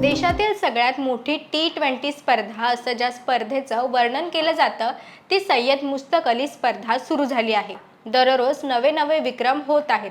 देशातील सगळ्यात मोठी टी ट्वेंटी स्पर्धा असं ज्या स्पर्धेचं वर्णन केलं जातं ती सय्यद मुस्तक अली स्पर्धा सुरू झाली आहे. दररोज नवे नवे विक्रम होत आहेत.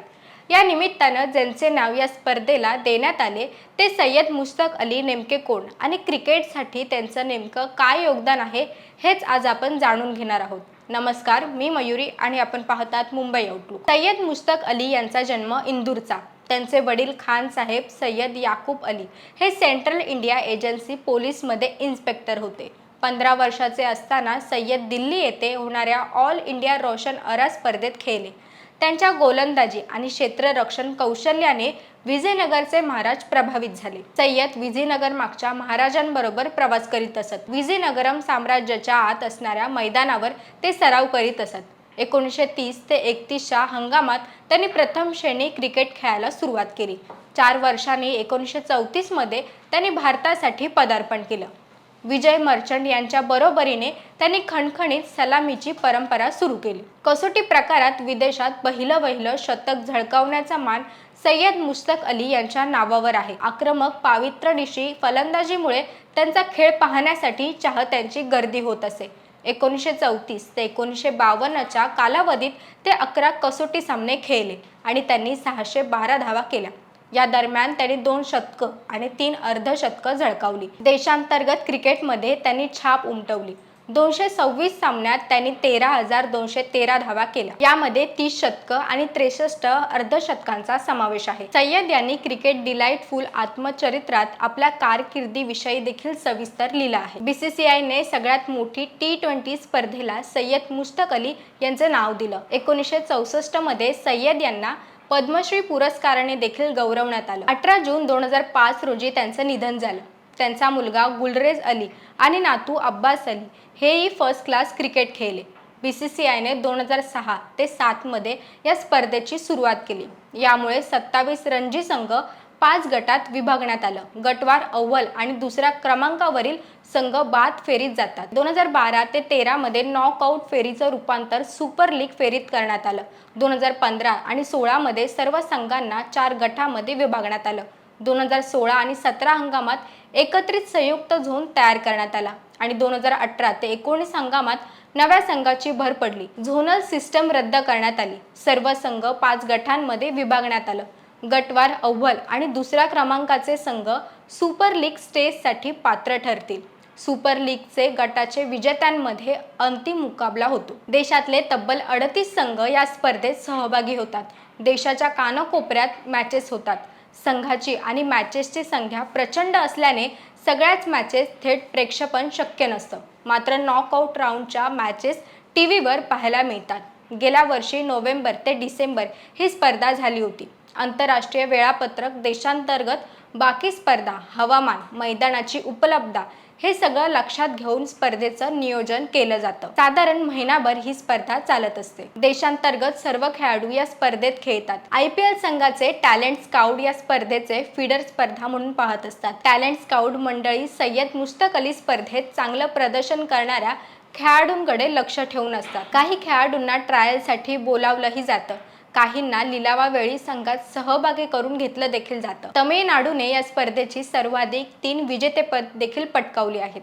या निमित्तानं ज्यांचे नाव या स्पर्धेला देण्यात आले ते सय्यद मुस्तक अली नेमके कोण आणि क्रिकेटसाठी त्यांचं नेमकं काय योगदान आहे हेच आज आपण जाणून घेणार आहोत. नमस्कार मी मयुरी आणि आपण पाहतात मुंबई आउटलुक सय्यद मुस्तक अली यांचा जन्म इंदूरचा. त्यांचे वडील खान साहेब सय्यद याकूब अली हे सेंट्रल इंडिया एजन्सी पोलीसमध्ये इन्स्पेक्टर होते. पंधरा वर्षाचे असताना सय्यद दिल्ली येथे होणाऱ्या ऑल इंडिया रोशन अरा स्पर्धेत खेळले. त्यांच्या गोलंदाजी आणि क्षेत्ररक्षण कौशल्याने विजयनगरचे महाराज प्रभावित झाले. सय्यद विजयनगर मागच्या महाराजांबरोबर प्रवास करीत असत. विजयनगरम साम्राज्याच्या आत असणाऱ्या मैदानावर ते सराव करीत असत. एकोणीसशे तीस ते एकतीसच्या हंगामात त्यांनी प्रथम श्रेणी क्रिकेट खेळायला सुरुवात केली. चार वर्षांनी एकोणीसशे चौतीसमध्ये त्यांनी भारतासाठी पदार्पण केलं. विजय मर्चंट यांच्या बरोबरीने त्यांनी खणखणीत सलामीची परंपरा सुरू केली. कसोटी प्रकारात विदेशात पहिलं वहिलं शतक झळकावण्याचा मान सय्यद मुस्तक अली यांच्या नावावर आहे. आक्रमक पावित्र्यनिशी फलंदाजीमुळे त्यांचा खेळ पाहण्यासाठी चाहत्यांची गर्दी होत असे. एकोणीसशे चौतीस ते एकोणीसशे बावन्नच्या कालावधीत ते अकरा कसोटी सामने खेळले आणि त्यांनी सहाशे बारा धावा केल्या. या दरम्यान त्यांनी दोन शतकं आणि तीन अर्धशतकं झळकावली. देशांतर्गत क्रिकेटमध्ये त्यांनी छाप उमटवली. दोनशे सव्वीस सामन्यात त्यांनी तेरा हजार दोनशे तेरा धावा केल्या. यामध्ये तीस शतकं आणि त्रेसष्ट अर्धशतकांचा समावेश आहे. सय्यद यांनी क्रिकेट डिलाइटफुल आत्मचरित्रात आपल्या कारकिर्दीविषयी देखील सविस्तर लिहिलं आहे. बीसीसीआयने सगळ्यात मोठी टी ट्वेंटी स्पर्धेला सय्यद मुस्तक अली यांचं नाव दिलं. एकोणीसशे चौसष्टमध्ये सय्यद यांना पद्मश्री पुरस्काराने देखील गौरवण्यात आलं. अठरा जून दोन हजार पाच रोजी त्यांचं निधन झालं. त्यांचा मुलगा गुलरेज अली आणि नातू अब्बास अली हेही फर्स्ट क्लास क्रिकेट खेळले. बी सी सी आयने दोन हजार सहा ते सातमध्ये या स्पर्धेची सुरुवात केली. यामुळे सत्तावीस रणजी संघ पाच गटात विभागण्यात आलं. गटवार अव्वल आणि दुसऱ्या क्रमांकावरील संघ बाद फेरीत जातात. दोन हजार बारा ते तेरामध्ये नॉकआउट फेरीचं रूपांतर सुपर लीग फेरीत करण्यात आलं. दोन हजार पंधरा आणि सोळामध्ये सर्व संघांना चार गटामध्ये विभागण्यात आलं. दोन हजार सोळा आणि सतरा हंगामात एकत्रित संयुक्त झोन तयार करण्यात आला. आणि दोन हजार अठरा ते एकोणीस हंगामात नव्या संघाची भर पडली. झोनल सिस्टम रद्द करण्यात आली. सर्व संघ पाच गटांमध्ये विभागण्यात आलं. गटवार अव्वल आणि दुसऱ्या क्रमांकाचे संघ सुपर लीग स्टेजसाठी पात्र ठरतील. सुपर लीगचे गटाचे विजेत्यांमध्ये अंतिम मुकाबला होतो. देशातले तब्बल अडतीस संघ या स्पर्धेत सहभागी होतात. देशाच्या कानाकोपऱ्यात मॅचेस होतात. संघाची आणि मॅचेसची संख्या प्रचंड असल्याने सगळ्याच मॅचेस थेट प्रेक्षेपण शक्य नसतं. मात्र नॉकआउट राऊंडच्या मॅचेस टी व्हीवर पाहायला मिळतात. गेल्या वर्षी नोव्हेंबर ते डिसेंबर ही स्पर्धा झाली होती. आंतरराष्ट्रीय वेळापत्रक देशांतर्गत बाकी स्पर्धा हवामान मैदानाची उपलब्धता हे सगळं लक्षात घेऊन स्पर्धेचं नियोजन केलं जातं. साधारण महिनाभर ही स्पर्धा चालत असते. देशांतर्गत सर्व खेळाडू या स्पर्धेत खेळतात. आय पी एल संघाचे टॅलेंट स्काउट या स्पर्धेचे फीडर स्पर्धा म्हणून पाहत असतात. टॅलेंट स्काउट मंडळी सय्यद मुस्तक अली स्पर्धेत चांगलं प्रदर्शन करणाऱ्या खेळाडूंकडे लक्ष ठेवून असतात. काही खेळाडूंना ट्रायलसाठी बोलावलंही जातं. काहींना लिलावावेळी संघात सहभागी करून घेतलं देखील जातं. तमिळनाडूने या स्पर्धेची सर्वाधिक तीन विजेतेपद देखील पटकावली आहेत.